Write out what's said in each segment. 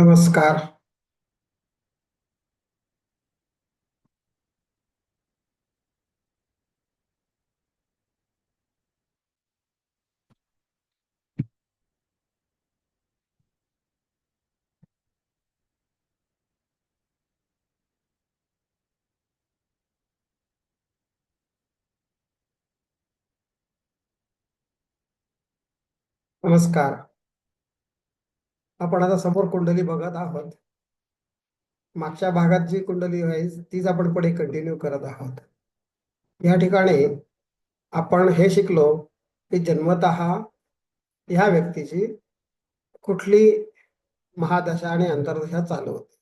नमस्कार नमस्कार आपण आता समोर कुंडली बघत आहोत. मागच्या भागात जी कुंडली आहे तीच आपण पुढे कंटिन्यू करत आहोत. या ठिकाणी आपण हे शिकलो की जन्मत ह्या व्यक्तीची कुठली महादशा आणि अंतर्दशा चालू होते.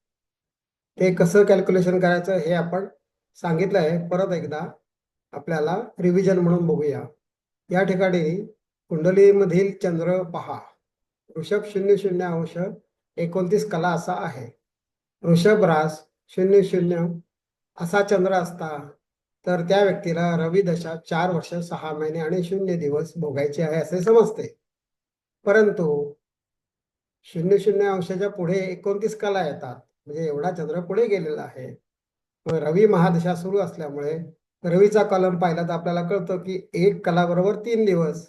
ते कसं कॅल्क्युलेशन करायचं हे आपण सांगितलं आहे. परत एकदा आपल्याला रिव्हिजन म्हणून बघूया. या ठिकाणी कुंडलीमधील चंद्र पहा. ऋषभ शून्य शून्य अंश एकोणतीस कला असा आहे. ऋषभ रास शून्य शून्य असा चंद्र असता तर त्या व्यक्तीला रवी दशा चार वर्ष सहा महिने आणि शून्य दिवस भोगायचे आहे असे समजते. परंतु शून्य शून्य अंशाच्या पुढे एकोणतीस कला येतात म्हणजे एवढा चंद्र पुढे गेलेला आहे. रवी महादशा सुरू असल्यामुळे रवीचा कलम पाहिला तर आपल्याला कळतं की एक कला बरोबर तीन दिवस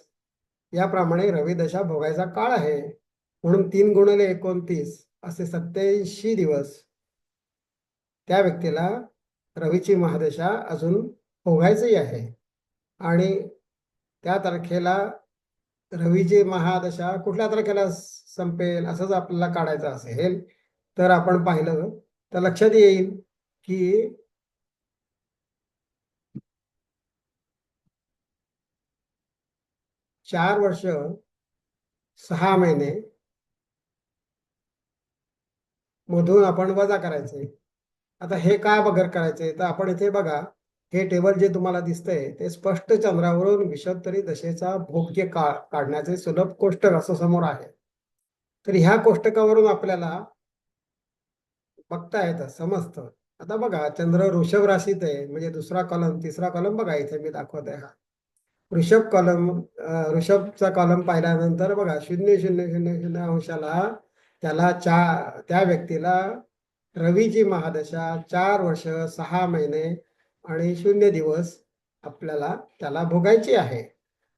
याप्रमाणे रवी दशा भोगायचा काळ आहे. म्हणून तीन गुणले एकोणतीस असे सत्याऐंशी दिवस. त्या व्यक्तीला रवीची महादशा अजून भोगायची आहे. आणि त्या तारखेला रवीची महादशा कुठल्या तारखेला संपेल असंच आपल्याला काढायचं असेल तर आपण पाहिलं तर लक्षात येईल की चार वर्ष सहा महिने मधून आपण वजा करायचे. आता हे का बगर करायचे? तर आपण इथे बघा हे टेबल जे तुम्हाला दिसतंय ते स्पष्ट चंद्रावरून विषत्तरी दशेचा भोग्य काळ काढण्याचे सुलभ कोष्टक असं समोर आहे. तर ह्या कोष्टकावरून आपल्याला बघता येतं समजतं. आता बघा चंद्र ऋषभ राशीत आहे म्हणजे दुसरा कॉलम तिसरा कॉलम बघा इथे मी दाखवत आहे हा. ऋषभ कॉलम ऋषभचा कॉलम पाहिल्यानंतर बघा शून्य शून्य शून्य शून्य अंशाला त्याला चा त्या व्यक्तीला रवीची महादशा चार वर्ष सहा महिने आणि शून्य दिवस आपल्याला त्याला भोगायची आहे.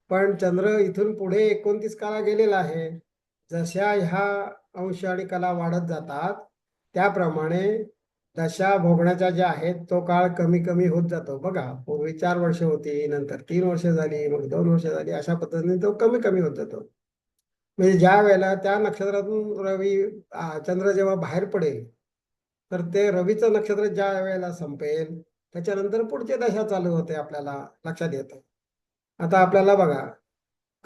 पण चंद्र इथून पुढे एकोणतीस काला गेलेला आहे. जशा ह्या अंश आणि कला वाढत जातात त्याप्रमाणे दशा भोगण्याच्या ज्या आहेत तो काळ कमी कमी होत जातो. बघा पूर्वी चार वर्ष होती नंतर तीन वर्ष झाली मग दोन वर्ष झाली अशा पद्धतीने तो कमी कमी होत जातो. म्हणजे ज्या वेळेला त्या नक्षत्रातून रवी चंद्र जेव्हा बाहेर पडेल तर ते रवीचं नक्षत्र ज्या वेळेला संपेल त्याच्यानंतर पुढची दशा चालू होते आपल्याला लक्षात येतं. आता आपल्याला बघा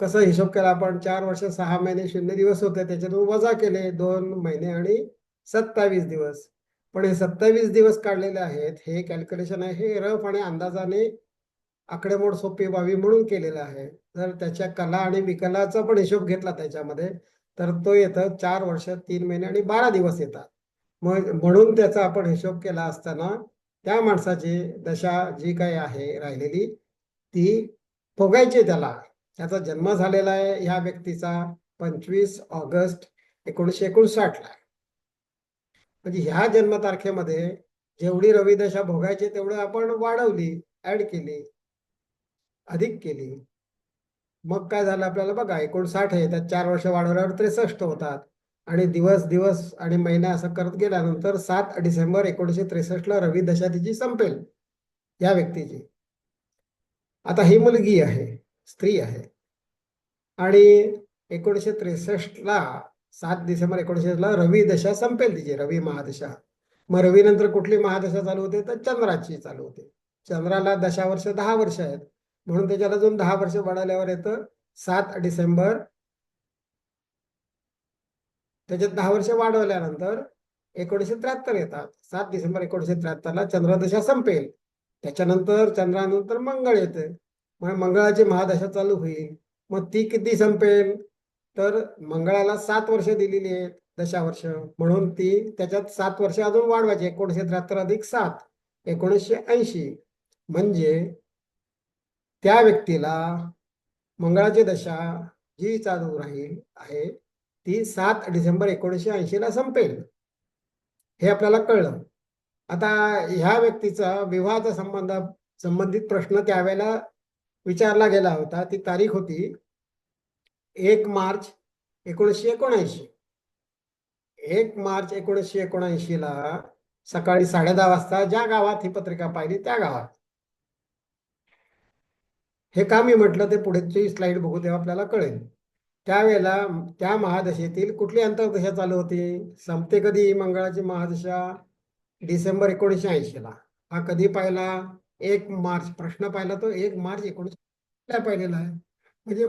कसं हिशोब केला आपण चार वर्ष सहा महिने शून्य दिवस होते त्याच्यातून वजा केले दोन महिने आणि सत्तावीस दिवस. पण हे सत्तावीस दिवस काढलेले आहेत हे कॅल्क्युलेशन आहे हे रफ आणि अंदाजाने आकडेमोड सोपी व्हावी म्हणून केलेलं आहे. जर त्याच्या कला आणि विकलाचा पण हिशोब घेतला त्याच्यामध्ये तर तो येतं चार वर्ष तीन महिने आणि बारा दिवस येतात. मग म्हणून त्याचा आपण हिशोब केला असताना त्या माणसाची दशा जी काही आहे राहिलेली ती भोगायची त्याला. त्याचा जन्म झालेला आहे ह्या व्यक्तीचा पंचवीस ऑगस्ट एकोणीसशे एकोणसाठला. म्हणजे ह्या जन्मतारखेमध्ये जेवढी रविदशा भोगायची तेवढं आपण वाढवली ऍड केली अधिक केली. मग काय झालं आपल्याला बघा एकोणसाठ आहे त्यात चार वर्ष वाढवल्यावर त्रेसष्ट होतात. आणि दिवस दिवस आणि महिना असं करत गेल्यानंतर सात डिसेंबर एकोणीसशे त्रेसष्टला रवी दशा तिची संपेल या व्यक्तीची. आता ही मुलगी आहे स्त्री आहे. आणि एकोणीसशे त्रेसष्टला सात डिसेंबर एकोणीशे ला रवी दशा संपेल तिची रवी महादशा. मग रवी नंतर कुठली महादशा चालू होते? तर चंद्राची चालू होते. चंद्राला दशा वर्ष दहा वर्ष आहेत. म्हणून त्याच्याला अजून दहा वर्ष वाढवल्यावर येतं. सात डिसेंबर. त्याच्यात दहा वर्ष वाढवल्यानंतर एकोणीसशे त्र्याहत्तर येतात. सात डिसेंबर एकोणीसशे त्र्याहत्तरला चंद्रदशा संपेल. त्याच्यानंतर चंद्रानंतर मंगळ येते. मग मंगळाची महादशा चालू होईल. मग ती किती संपेल? तर मंगळाला सात वर्ष दिलेली आहेत दशा वर्ष म्हणून ती त्याच्यात सात वर्ष अजून वाढवायची. एकोणीसशे त्र्याहत्तर अधिक सात एकोणीसशे ऐंशी. म्हणजे त्या व्यक्तीला मंगळाची दशा जी चालू राहील आहे ती सात डिसेंबर एकोणीसशे ऐंशीला संपेल. हे आपल्याला कळलं. आता ह्या व्यक्तीचा विवाहाचा संबंध संबंधित प्रश्न त्यावेळेला विचारला गेला होता. ती तारीख होती एक मार्च एकोणीसशे एकोणऐंशी. एक मार्च एकोणीसशे एकोणऐंशी ला सकाळी साडे दहा वाजता ज्या गावात ही पत्रिका पाहिली त्या गावात. हे का मी म्हटलं ते पुढेची स्लाइड बघू तेव्हा आपल्याला कळेल. त्यावेळेला त्या महादशेतील कुठली अंतर्दशा चालू होती? संपते कधी मंगळाची महादशा? डिसेंबर एकोणीसशे ऐंशी ला. हा कधी पाहिला? एक मार्च. प्रश्न पाहिला तो एक मार्च एकोणीसशे पाहिलेला आहे. म्हणजे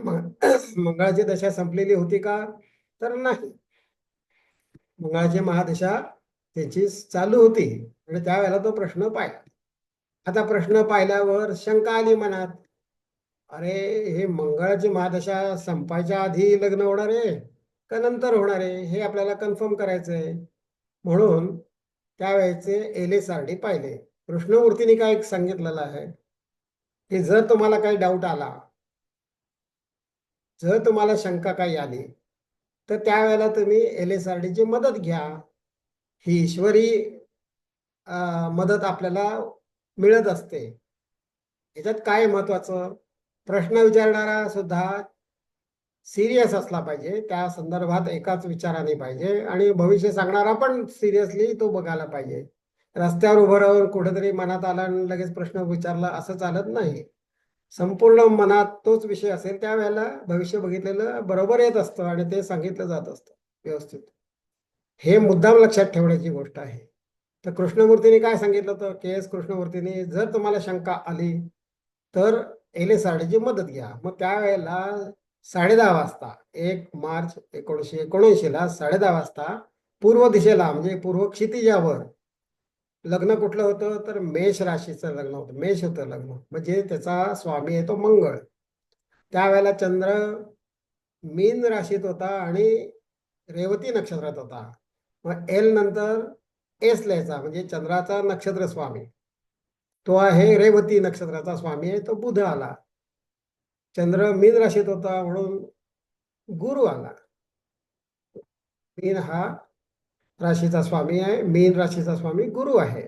मंगळाची दशा संपलेली होती का? तर नाही. मंगळाची महादशा त्याची चालू होती. आणि त्यावेळेला तो प्रश्न पाहिला. आता प्रश्न पाहिल्यावर शंका आली मनात. अरे हे मंगळाची महादशा संपायच्या आधी लग्न होणार आहे का नंतर होणार आहे? हे आपल्याला कन्फर्म करायचं आहे म्हणून त्यावेळेचे एल एस आर डी पाहिले. कृष्णमूर्तीने काय सांगितलेलं आहे? की जर तुम्हाला काही डाऊट आला जर तुम्हाला शंका काही आली तर त्यावेळेला तुम्ही एल एस आर डीची मदत घ्या. ही ईश्वरी मदत आपल्याला मिळत असते. याच्यात काय महत्वाचं? प्रश्न विचारणारा सुद्धा सिरियस असला पाहिजे. त्या संदर्भात एकाच विचाराने पाहिजे. आणि भविष्य सांगणारा पण सिरियसली तो बघायला पाहिजे. रस्त्यावर उभं राहून कुठेतरी मनात आला आणि लगेच प्रश्न विचारला असं चालत नाही. संपूर्ण मनात तोच विषय असेल त्यावेळेला भविष्य बघितलेलं बरोबर येत असतं आणि ते सांगितलं जात असतं व्यवस्थित. हे मुद्दाम लक्षात ठेवण्याची गोष्ट आहे. तर कृष्णमूर्तीने काय सांगितलं होतं? के एस कृष्णमूर्तीने जर तुम्हाला शंका आली तर एल एस आर मदत घ्या. मग त्यावेळेला साडे दहा वाजता एक मार्च एकोणीसशे एकोणऐंशीला साडे दहा वाजता पूर्व दिशेला म्हणजे पूर्व क्षितिजावर लग्न कुठलं होतं? तर मेष राशीचं लग्न होतं. मेष होतं लग्न. म्हणजे त्याचा स्वामी आहे तो मंगळ. त्यावेळेला चंद्र मीन राशीत होता आणि रेवती नक्षत्रात होता. मग एल नंतर एस लिहायचा. म्हणजे चंद्राचा नक्षत्र स्वामी. तो आहे रेवती नक्षत्राचा स्वामी आहे. तो बुध आला. चंद्र मीन राशीत होता म्हणून गुरु आला. मीन हा राशीचा स्वामी आहे मेन राशीचा स्वामी गुरु आहे.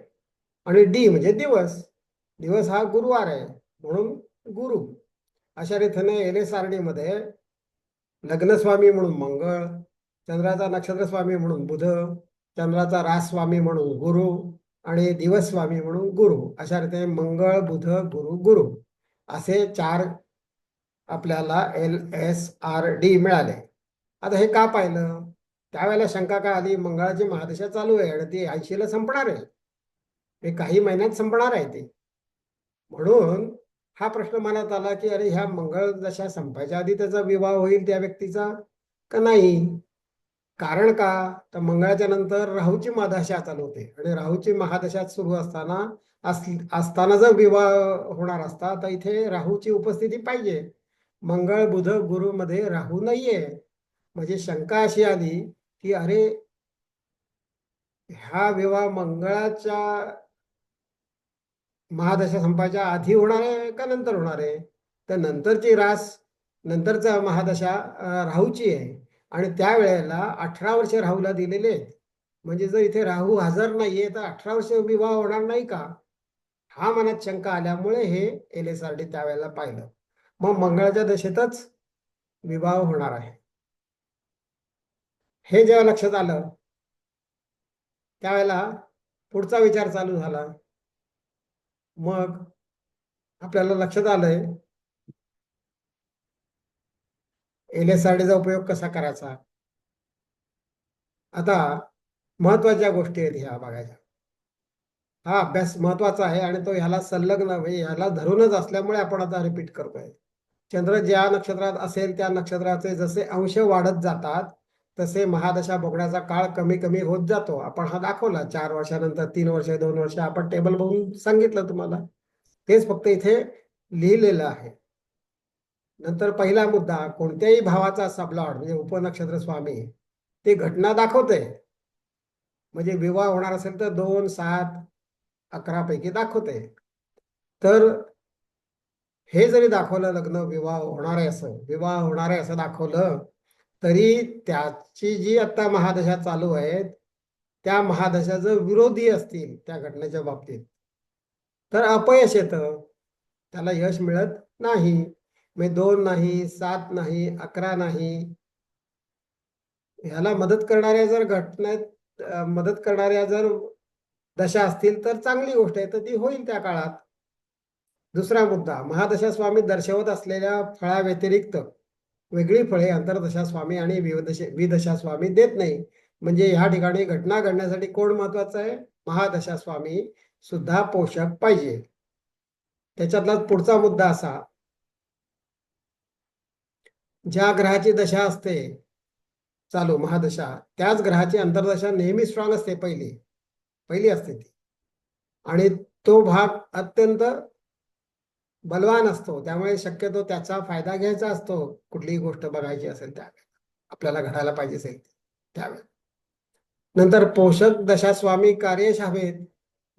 आणि डी म्हणजे दिवस. दिवस हा गुरुवार आहे म्हणून गुरु. अशा रीतीने एल एस आर लग्नस्वामी म्हणून मंगळ चंद्राचा नक्षत्र स्वामी म्हणून बुध चंद्राचा रास स्वामी म्हणून गुरु आणि दिवस स्वामी म्हणून गुरु. अशा रीतीने मंगळ बुध गुरु गुरु. असे चार आपल्याला एल एस आर डी मिळाले. आता हे का पाहिलं? त्यावेळेला शंका काय आली? मंगळाची महादशा चालू आहे आणि ती ऐंशीला संपणार आहे. ते काही महिन्यात संपणार आहे ते. म्हणून हा प्रश्न मनात आला की अरे ह्या मंगळ दशा संपायच्या आधी त्याचा विवाह होईल त्या व्यक्तीचा का नाही? कारण का? तर मंगळाच्या नंतर राहूची महादशा चालू होते आणि राहूची महादशा सुरू असताना असताना जर विवाह होणार असता तर इथे राहूची उपस्थिती पाहिजे. मंगळ बुध गुरुमध्ये राहू नाहीये. म्हणजे शंका अशी आली की अरे हा विवाह मंगळाच्या महादशा संपायच्या आधी होणार आहे का नंतर होणार आहे? तर नंतरची रास नंतरचा महादशा राहूची आहे. आणि त्यावेळेला अठरा वर्ष राहूला दिलेले आहेत. म्हणजे जर इथे राहू हजर नाहीये तर अठरा वर्ष विवाह होणार नाही का? हा मनात शंका आल्यामुळे हे एल एस आर डी त्यावेळेला पाहिलं. मग मंगळाच्या दशेतच विवाह होणार आहे. हे जेव्हा लक्षात आलं त्यावेळेला पुढचा विचार चालू झाला. मग आपल्याला लक्षात आलंय एल एस आर डीचा उपयोग कसा करायचा? आता महत्त्वाच्या गोष्टी आहेत ह्या बघायच्या. हा अभ्यास महत्त्वाचा आहे आणि तो ह्याला संलग्न म्हणजे ह्याला धरूनच असल्यामुळे आपण आता रिपीट करतोय. चंद्र ज्या नक्षत्रात असेल त्या नक्षत्राचे जसे अंश वाढत जातात तसे महादशा भोगण्याचा काळ कमी कमी होत जातो. आपण हा दाखवला. चार वर्षानंतर तीन वर्ष दोन वर्ष आपण टेबल बघून सांगितलं तुम्हाला. तेच फक्त इथे लिहिलेलं आहे. नंतर पहिला मुद्दा कोणत्याही भावाचा सबलॉड म्हणजे उपनक्षत्र स्वामी ते घटना दाखवते. म्हणजे विवाह होणार असेल तर दोन सात अकरा पैकी दाखवते. तर हे जरी दाखवलं लग्न विवाह होणार आहे असं विवाह होणार आहे असं दाखवलं तरी त्याची जी आता महादशा चालू आहे त्या महादशा जर विरोधी असतील त्या घटनेच्या बाबतीत. तर अपयश येतं. त्याला यश मिळत नाही. म्हणजे दोन नाही सात नाही अकरा नाही. ह्याला मदत करणाऱ्या जर घटनेत मदत करणाऱ्या जर दशा असतील तर चांगली गोष्ट आहे. तर ती होईल त्या काळात. दुसरा मुद्दा महादशा स्वामी दर्शवत असलेल्या फळाव्यतिरिक्त वेगळी फळे अंतरदशा स्वामी आणि विदशा विदशा स्वामी देत नाही. म्हणजे ह्या ठिकाणी घटना घडण्यासाठी कोण महत्वाचं आहे? महादशा स्वामी सुद्धा पोषक पाहिजे. त्याच्यातला पुढचा मुद्दा असा. ज्या ग्रहाची दशा असते चालू महादशा त्याच ग्रहाची अंतर्दशा नेहमी स्ट्रॉंग असते पहिली. पहिली असते ती. आणि तो भाग अत्यंत बलवान असतो. त्यामुळे शक्यतो त्याचा फायदा घ्यायचा असतो. कुठलीही गोष्ट बघायची असेल त्यावेळेस आपल्याला घडायला पाहिजे असेल त्यावेळेस नंतर पोषक दशा स्वामी कार्यश हवेत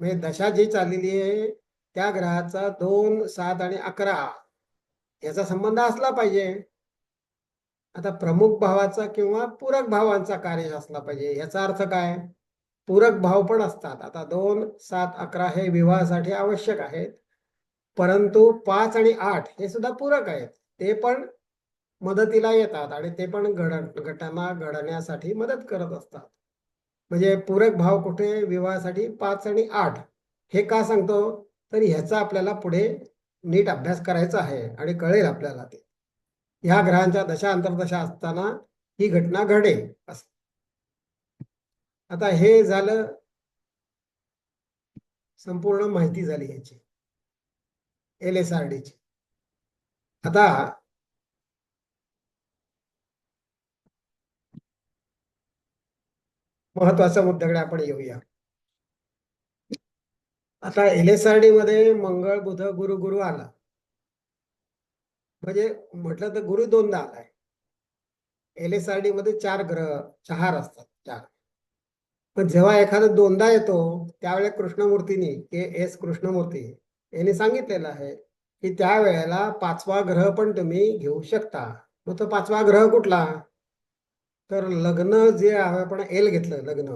म्हणजे दशा जी चाललेली आहे त्या ग्रहाचा दोन सात आणि अकरा याचा संबंध असला पाहिजे. आता प्रमुख भावाचा किंवा पूरक भावांचा कार्य असला पाहिजे. याचा अर्थ काय? पूरक भाव पण असतात. आता दोन सात अकरा हे विवाहासाठी आवश्यक आहेत. परंतु पाच आणि आठ हे सुद्धा पूरक आहेत. ते पण मदतीला येतात आणि ते पण घड घटना घडण्यासाठी मदत करत असतात. म्हणजे पूरक भाव कुठे विवाहासाठी पाच आणि आठ हे का सांगतो? तर ह्याचा आपल्याला पुढे नीट अभ्यास करायचा आहे आणि कळेल आपल्याला ते. ह्या ग्रहांच्या दशा अंतर्दशा असताना ही घटना घडेल अस. आता हे झालं संपूर्ण माहिती झाली ह्याची एल एस आर ची आता महत्त्वाच्या मुद्द्याकडे आपण येऊया. आता एल एस आर डी मध्ये मंगळ बुध गुरु गुरु आला. म्हणजे म्हटलं तर गुरु दोनदा आलाय. एल एस आर डी मध्ये चार ग्रह चार असतात चार. पण जेव्हा एखादा दोनदा येतो त्यावेळेस कृष्णमूर्तीनी के एस कृष्णमूर्ती यांनी सांगितलेलं आहे की त्यावेळेला पाचवा ग्रह पण तुम्ही घेऊ शकता. मग तो पाचवा ग्रह कुठला? तर लग्न जे आहे आपण एल घेतलं लग्न.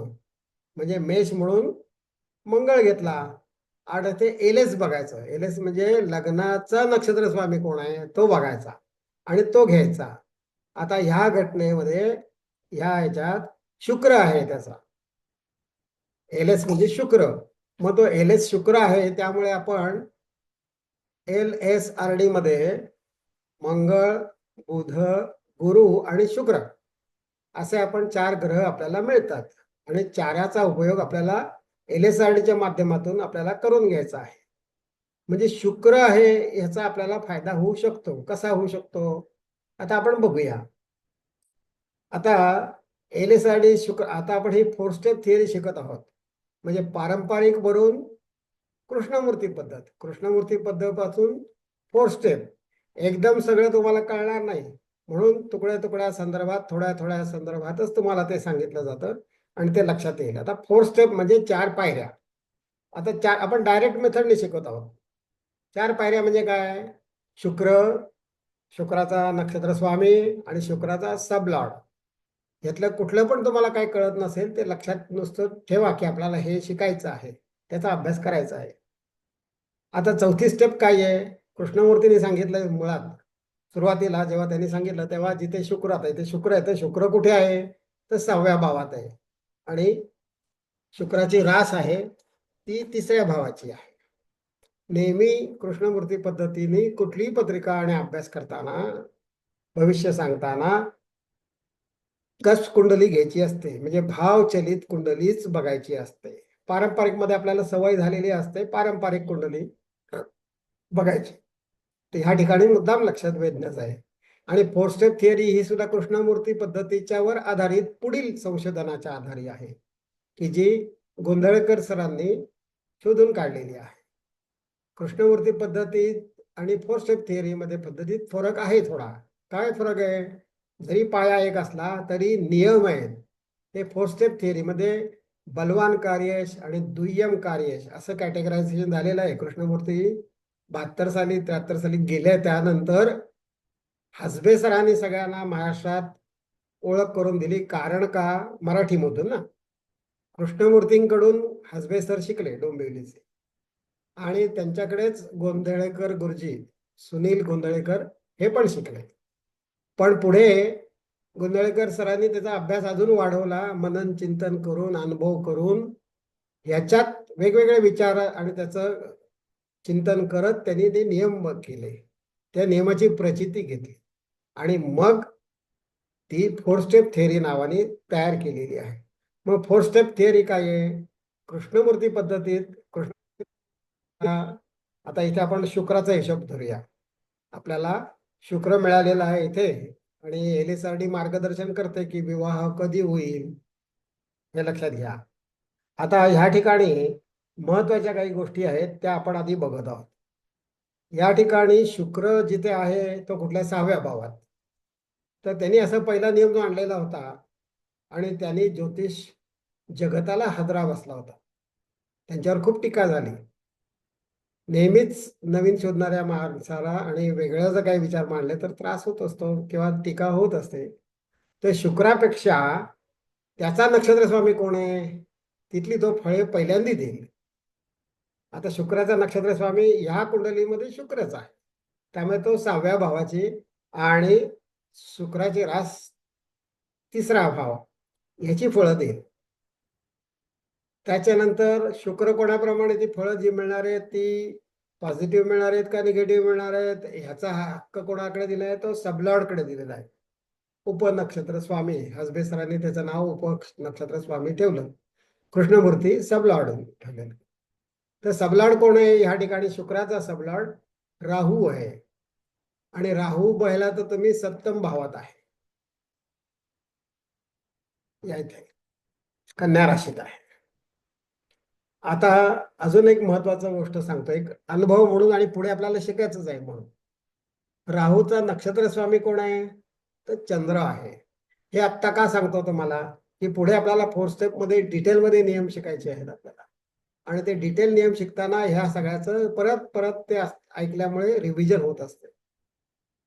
म्हणजे मेष म्हणून मंगळ घेतला. आणि ते एल एस बघायचं. एल एस म्हणजे लग्नाचा नक्षत्र स्वामी कोण आहे तो बघायचा आणि तो घ्यायचा. आता ह्या घटनेमध्ये ह्या ह्याच्यात शुक्र आहे त्याचा. एल एस म्हणजे शुक्र. मग तो एल एस शुक्र आहे त्यामुळे आपण एल एस आर डी मध्ये मंगळ बुध गुरु आणि शुक्र असे आपण चार ग्रह आपल्याला मिळतात. आणि चाराचा उपयोग आपल्याला एल एस आर डीच्या माध्यमातून आपल्याला करून घ्यायचा आहे. म्हणजे शुक्र आहे याचा आपल्याला फायदा होऊ शकतो. कसा होऊ शकतो? आता आपण बघूया. आता एल एस आर डी शुक्र आता आपण ही फोर स्टेप थिअरी शिकत आहोत. म्हणजे पारंपरिक वरून कृष्णमूर्ती पद्धत. कृष्णमूर्ती पद्धतीपासून फोर स्टेप एकदम सगळं तुम्हाला कळणार नाही. म्हणून तुकड्या तुकड्या संदर्भात थोड्या थोड्या संदर्भातच तुम्हाला ते सांगितलं जातं आणि ते लक्षात येईल. आता फोर स्टेप म्हणजे चार पायऱ्या. आता चार आपण डायरेक्ट मेथडने शिकवत आहोत. चार पायऱ्या म्हणजे काय? शुक्र शुक्राचा नक्षत्र स्वामी आणि शुक्राचा सब लॉर्ड यातलं कुठलं पण तुम्हाला काही कळत नसेल ते लक्षात नुसतं ठेवा की आपल्याला हे शिकायचं आहे त्याचा अभ्यास करायचा आहे. आता चौथी स्टेप काय आहे? कृष्णमूर्तीने सांगितलं मुळात. सुरुवातीला जेव्हा त्यांनी सांगितलं तेव्हा जिथे शुक्र आता इथे शुक्र आहे तर शुक्र कुठे आहे? तर सहाव्या भावात आहे. आणि शुक्राची रास आहे ती तिसऱ्या भावाची आहे. नेहमी कृष्णमूर्ती पद्धतीने कुठलीही पत्रिका आणि अभ्यास करताना भविष्य सांगताना कस कुंडली घ्यायची असते. म्हणजे भावचलित कुंडलीच बघायची असते. पारंपरिकमध्ये आपल्याला सवय झालेली असते पारंपरिक कुंडली बघायची. तर ह्या ठिकाणी मुद्दाम लक्षात वेधण्याचं आहे. आणि फोर स्टेप थिअरी ही सुद्धा कृष्णमूर्ती पद्धतीच्यावर आधारित पुढील संशोधनाच्या आधारे आहे. की जी गोंधळकर सरांनी शोधून काढलेली आहे. कृष्णमूर्ती पद्धतीत आणि फोर स्टेप थिअरीमध्ये पद्धतीत फरक आहे थोडा. काय फरक आहे? जरी पाया एक असला तरी नियम आहेत. ते फोर स्टेप थिअरीमध्ये बलवान कार्यश आणि दुय्यम कार्यश असं कॅटेगरायझेशन झालेलं आहे. कृष्णमूर्ती बहात्तर साली त्र्याहत्तर साली गेले त्यानंतर हसबे सरांनी सगळ्यांना महाराष्ट्रात ओळख करून दिली. कारण का? मराठीमधून ना. कृष्णमूर्तींकडून हसबे सर शिकले डोंबिवलीचे. आणि त्यांच्याकडेच गोंधळेकर गुरुजी सुनील गोंधळेकर हे पण शिकले. पण पुढे गोंधळेकर सरांनी त्याचा अभ्यास अजून वाढवला मनन चिंतन करून अनुभव करून याच्यात वेगवेगळे विचार आणि त्याचं चिंतन करत त्यांनी ते नियम केले. त्या नियमाची प्रचिती घेतली. आणि मग ती फोर स्टेप थेअरी नावाने तयार केलेली आहे. मग फोर स्टेप थिअरी काय आहे? कृष्णमूर्ती पद्धतीत कृष्ण आता इथे आपण शुक्राचा हिशोब धरूया. आपल्याला शुक्र मिळालेला आहे इथे. आणि एल एस आर डी मार्गदर्शन करते की विवाह कधी होईल हे लक्षात घ्या. आता ह्या ठिकाणी महत्त्वाच्या काही गोष्टी आहेत त्या आपण आधी बघत आहोत. या ठिकाणी शुक्र जिथे आहे तो कुठल्या सहाव्या भावात. तर त्यांनी असा पहिला नियम जो आणलेला होता आणि त्यांनी ज्योतिष जगताला हादरा बसला होता. त्यांच्यावर खूप टीका झाली. नेहमीच नवीन शोधणाऱ्या माणसाला आणि वेगळं जर काही विचार मांडले तर त्रास होत असतो किंवा टीका होत असते. तर शुक्रापेक्षा त्याचा नक्षत्र स्वामी कोण आहे? तिथली तो फळे पहिल्यांदा देईल. आता शुक्राचा नक्षत्र स्वामी ह्या कुंडलीमध्ये शुक्रच आहे. त्यामुळे तो सहाव्या भावाची आणि शुक्राची रास तिसरा भाव ह्याची फळं देईल. त्याच्यानंतर शुक्र कोणाप्रमाणे ती फळं जी मिळणार आहेत ती पॉझिटिव्ह मिळणार आहेत का निगेटिव्ह मिळणार आहेत ह्याचा हक्क कोणाकडे दिला आहे तो सबलॉर्डकडे दिलेला आहे. उपनक्षत्र स्वामी हसबे सरांनी त्याचं नाव उप नक्षत्र स्वामी ठेवलं. कृष्णमूर्ती सबलॉर्ड ठेवलेलं. तर सबलॉर्ड कोण आहे? ह्या ठिकाणी शुक्राचा सबलॉर्ड राहू आहे. आणि राहू बहिला तर तुम्ही सप्तम भावात आहे. या इथे. कन्या राशीत आहे. आता अजून एक महत्वाचं गोष्ट सांगतो. एक अनुभव म्हणून आणि पुढे आपल्याला शिकायचंच आहे म्हणून. राहूचा नक्षत्र स्वामी कोण आहे? तर चंद्र आहे. हे आत्ता का सांगतो तुम्हाला? की पुढे आपल्याला फोर स्टेपमध्ये डिटेलमध्ये नियम शिकायचे आहेत आपल्याला. आणि ते डिटेल नियम शिकताना ह्या सगळ्याचं परत परत ते ऐकल्यामुळे रिव्हिजन होत असते.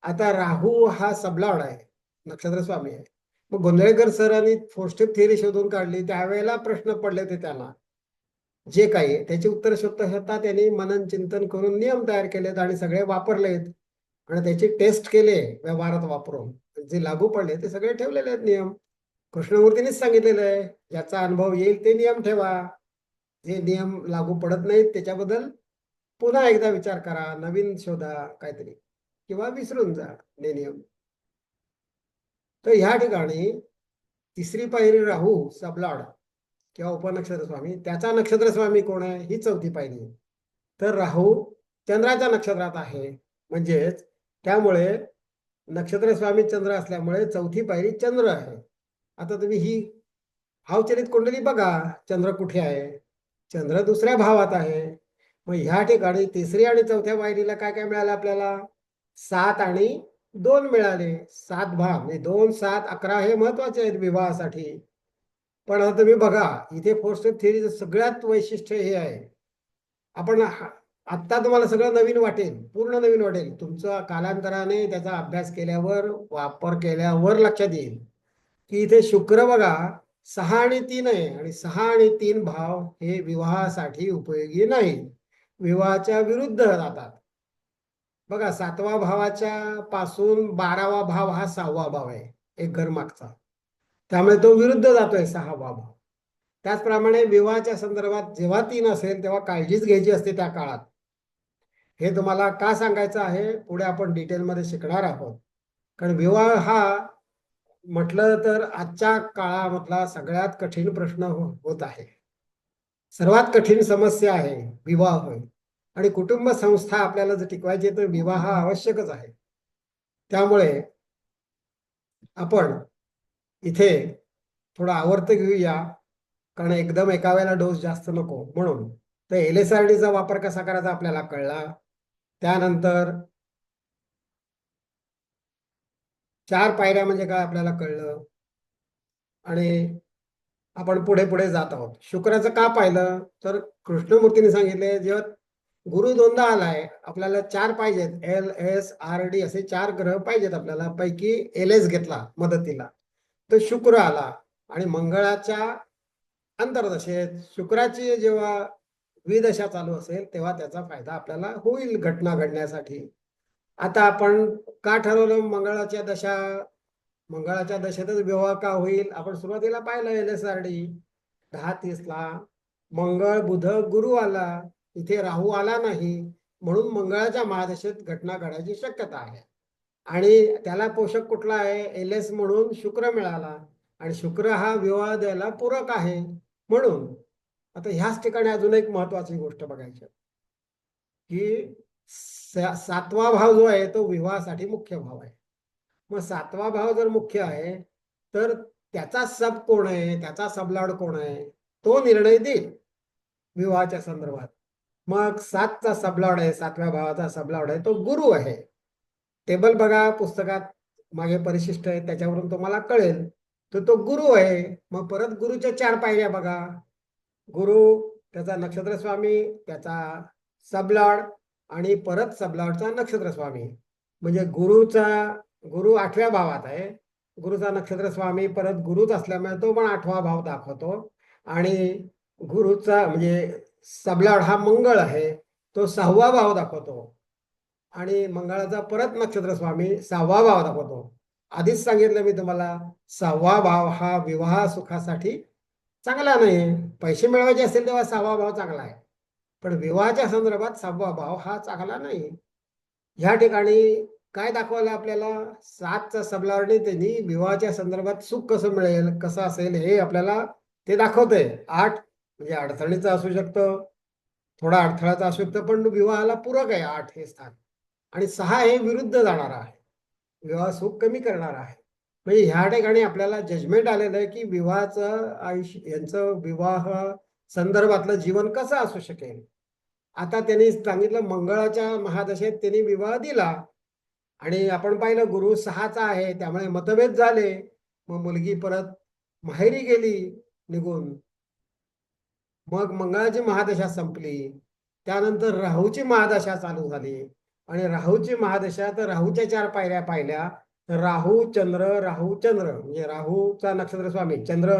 आता राहू हा सबलाड आहे. नक्षत्र स्वामी आहे. मग गोंधळेकर सरांनी फोर स्टेप थिअरी शोधून काढली. त्यावेळेला प्रश्न पडले ते त्यांना जे काही त्याचे उत्तर शोधता शोधता त्यांनी मनन चिंतन करून नियम तयार केलेत आणि सगळे वापरलेत. आणि त्याची टेस्ट केले व्यवहारात वापरून. जे लागू पडले ते सगळे ठेवलेले आहेत नियम. कृष्णमूर्तीनेच सांगितलेलं आहे ज्याचा अनुभव येईल ते नियम ठेवा. जे नियम लागू पडत नाहीत त्याच्याबद्दल पुन्हा एकदा विचार करा नवीन शोधा काहीतरी. किंवा विसरून जा ते नियम. तर ह्या ठिकाणी तिसरी पायरी राहू सबलाड. किंवा उपनक्षत्र स्वामी त्याचा नक्षत्र स्वामी कोण आहे? ही चौथी पायरी. तर राहू चंद्राच्या नक्षत्रात आहे. म्हणजेच त्यामुळे नक्षत्र स्वामी चंद्र असल्यामुळे चौथी पायरी चंद्र आहे. आता तुम्ही ही भावचलित कुंडली बघा. चंद्र कुठे आहे? चंद्र दुसऱ्या भावात आहे. मग ह्या ठिकाणी तिसरी आणि चौथ्या पायरीला काय काय मिळालं आपल्याला? सात आणि दोन मिळाले. सात भाव म्हणजे दोन सात अकरा हे महत्त्वाचे आहेत विवाहासाठी. पण आता तुम्ही बघा इथे फोर स्टेप थिअरीचं सगळ्यात वैशिष्ट्य हे आहे. आपण आत्ता तुम्हाला सगळं नवीन वाटेल पूर्ण नवीन वाटेल. तुमचं कालांतराने त्याचा अभ्यास केल्यावर वापर केल्यावर लक्षात येईल. की इथे शुक्र बघा सहा आणि तीन आहे आणि सहा आणि तीन भाव हे विवाहासाठी उपयोगी नाही. विवाहाच्या विरुद्ध जातात बघा सातवा भावाच्या पासून बारावा भाव हा सहावा भाव आहे एक घर मागचा. त्यामुळे तो विरुद्ध जातोय सहावा भाव त्याचप्रमाणे विवाहाच्या संदर्भात जेव्हा तीन असेल तेव्हा काळजीच घ्यायची असते त्या काळात. हे तुम्हाला का सांगायचं आहे पुढे आपण डिटेलमध्ये शिकणार आहोत. कारण विवाह हा म्हटलं तर आजच्या काळामधला सगळ्यात कठीण प्रश्न हो, होत आहे. सर्वात कठीण समस्या आहे विवाह. होय आणि कुटुंब संस्था आपल्याला जर टिकवायची तर विवाह आवश्यकच आहे. त्यामुळे आपण इथे थोडं आवर्त घेऊया कारण एकदम एका वेळेला डोस जास्त नको. म्हणून तर एल एस आर डीचा वापर कसा करायचा आपल्याला कळला? त्यानंतर चार पायऱ्या म्हणजे काय आपल्याला कळलं? आणि आपण पुढे पुढे जात आहोत. शुक्राचं का पाहिलं? तर कृष्णमूर्तीने सांगितले जेव्हा गुरु दोनदा आलाय आपल्याला चार पाहिजेत. एल एस आर डी असे चार ग्रह पाहिजेत आपल्याला. पैकी एल एस घेतला मदतीला. तर शुक्र आला आणि मंगळाच्या अंतर्दशेत शुक्राची जेव्हा विदशा चालू असेल तेव्हा त्याचा फायदा आपल्याला होईल घटना घडण्यासाठी. आता आपण का ठरवलं मंगळाच्या दशा? मंगळाच्या दशेतच विवाह का होईल? आपण सुरुवातीला पाहिलं एल एस आर डी दहा तीसला मंगळ बुध गुरु आला. इथे राहू आला नाही. म्हणून मंगळाच्या महादशेत घटना घडायची शक्यता आहे. आणि त्याला पोषक कुठला आहे? एल एस म्हणून शुक्र मिळाला. आणि शुक्र हा विवाह द्यायला पूरक आहे म्हणून. आता ह्याच ठिकाणी अजून एक महत्वाची गोष्ट बघायची. की सातवा भाव जो आहे तो विवाहासाठी मुख्य भाव आहे. मग सातवा भाव जर मुख्य आहे तर त्याचा सब कोण आहे? त्याचा सबलाड कोण आहे? तो निर्णय देईल विवाहाच्या संदर्भात. मग सातचा सबलाड आहे सातव्या भावाचा सबलाड आहे तो गुरु आहे. टेबल बघा पुस्तकात मागे परिशिष्ट आहे त्याच्यावरून तुम्हाला कळेल. तर तो गुरु आहे. मग परत गुरुच्या चार पायऱ्या बघा. गुरु त्याचा नक्षत्र स्वामी त्याचा सबलॉड आणि परत सबलॉडचा नक्षत्र स्वामी. म्हणजे गुरुचा गुरु आठव्या भावात आहे. गुरुचा नक्षत्र स्वामी परत गुरुच असल्यामुळे तो पण आठवा भाव दाखवतो. आणि गुरुचा म्हणजे सबलाड हा मंगळ आहे. तो सहावा भाव दाखवतो. आणि मंगळाचा परत नक्षत्र स्वामी सहावा भाव दाखवतो. आधीच सांगितलं मी तुम्हाला सहावा भाव हा विवाह सुखासाठी चांगला नाही पैसे मिळवायचे असेल तेव्हा सहावा भाव चांगला आहे. पण विवाहाच्या संदर्भात सहावा भाव हा चांगला नाही. ह्या ठिकाणी काय दाखवलं आपल्याला? सातचा सबलावरने त्यांनी विवाहाच्या संदर्भात सुख कसं मिळेल कसं असेल हे आपल्याला ते दाखवतंय. आठ म्हणजे अडचणीचं असू शकतं थोडा अडथळाचा असू शकतं पण विवाहाला पूरक आहे आठ हे स्थान. आणि सहा हे विरुद्ध जाणार आहे. विवाह सुख कमी करणार आहे. म्हणजे ह्या ठिकाणी आपल्याला जजमेंट आलेलं आहे की विवाहाचं आयुष्य यांचं विवाह संदर्भातलं जीवन कसं असू शकेल? आता त्यांनी सांगितलं मंगळाच्या महादशेत त्यांनी विवाह दिला. आणि आपण पाहिलं गुरु सहाचा आहे त्यामुळे मतभेद झाले. मग मुलगी परत माहेरी गेली निघून. मग मंगळाची महादशा संपली. त्यानंतर राहूची महादशा चालू झाली. आणि राहूची महादशा तर राहूच्या चार पायऱ्या पाहिल्या. तर राहू चंद्र राहू चंद्र. म्हणजे राहूचा नक्षत्र स्वामी चंद्र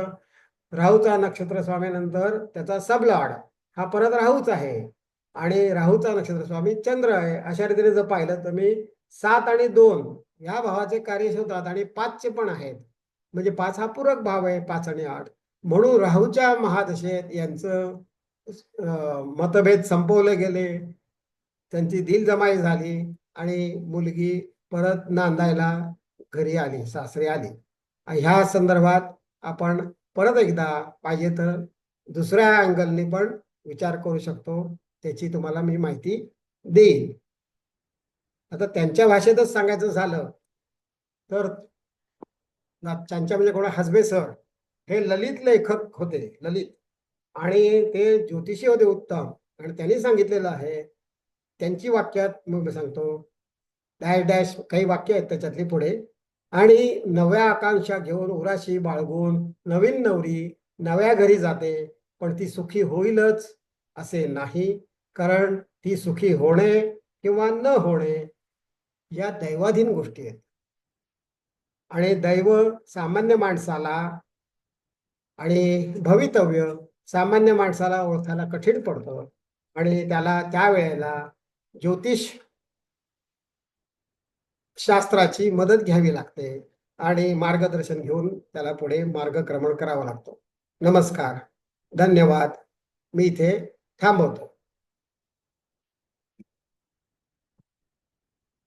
राहूचा नक्षत्र स्वामीनंतर त्याचा सबलाड हा परत राहूच आहे. आणि राहूचा नक्षत्र स्वामी चंद्र आहे. अशा रीतीने जर पाहिलं तर मी सात आणि दोन या भावाचे कार्य होतात आणि पाचचे पण आहेत. म्हणजे पाच हा पूरक भाव आहे पाच आणि आठ. म्हणून राहूच्या महादशेत यांचं मतभेद संपवले गेले. त्यांची दिलजमाई झाली आणि मुलगी परत नांदायला घरी आली सासरी आली. ह्या संदर्भात आपण परत एकदा पाहिजे तर दुसऱ्या अँगलने पण विचार करू शकतो. त्याची तुम्हाला मी माहिती देईन. आता त्यांच्या भाषेतच सांगायचं झालं तर त्यांच्या म्हणजे कोणा? हसबे सर. हे ललित लेखक होते ललित. आणि ते ज्योतिषी होते उत्तम. आणि त्यांनी सांगितलेलं आहे त्यांची वाक्यात मग मी सांगतो डॅश डॅश काही वाक्य आहेत त्याच्यातली पुढे. आणि नव्या आकांक्षा घेऊन उराशी बाळगून नवीन नवरी नव्या घरी जाते पण ती सुखी होईलच असे नाही. कारण ती सुखी होणे किंवा न होणे या दैवाधीन गोष्टी आहेत. आणि दैव सामान्य माणसाला आणि भवितव्य सामान्य माणसाला ओळखायला कठीण पडतं. आणि त्याला त्यावेळेला ज्योतिष शास्त्राची मदत घ्यावी लागते आणि मार्गदर्शन घेऊन त्याला पुढे मार्गक्रमण करावा लागतो. नमस्कार. धन्यवाद. मी इथे थांबवतो.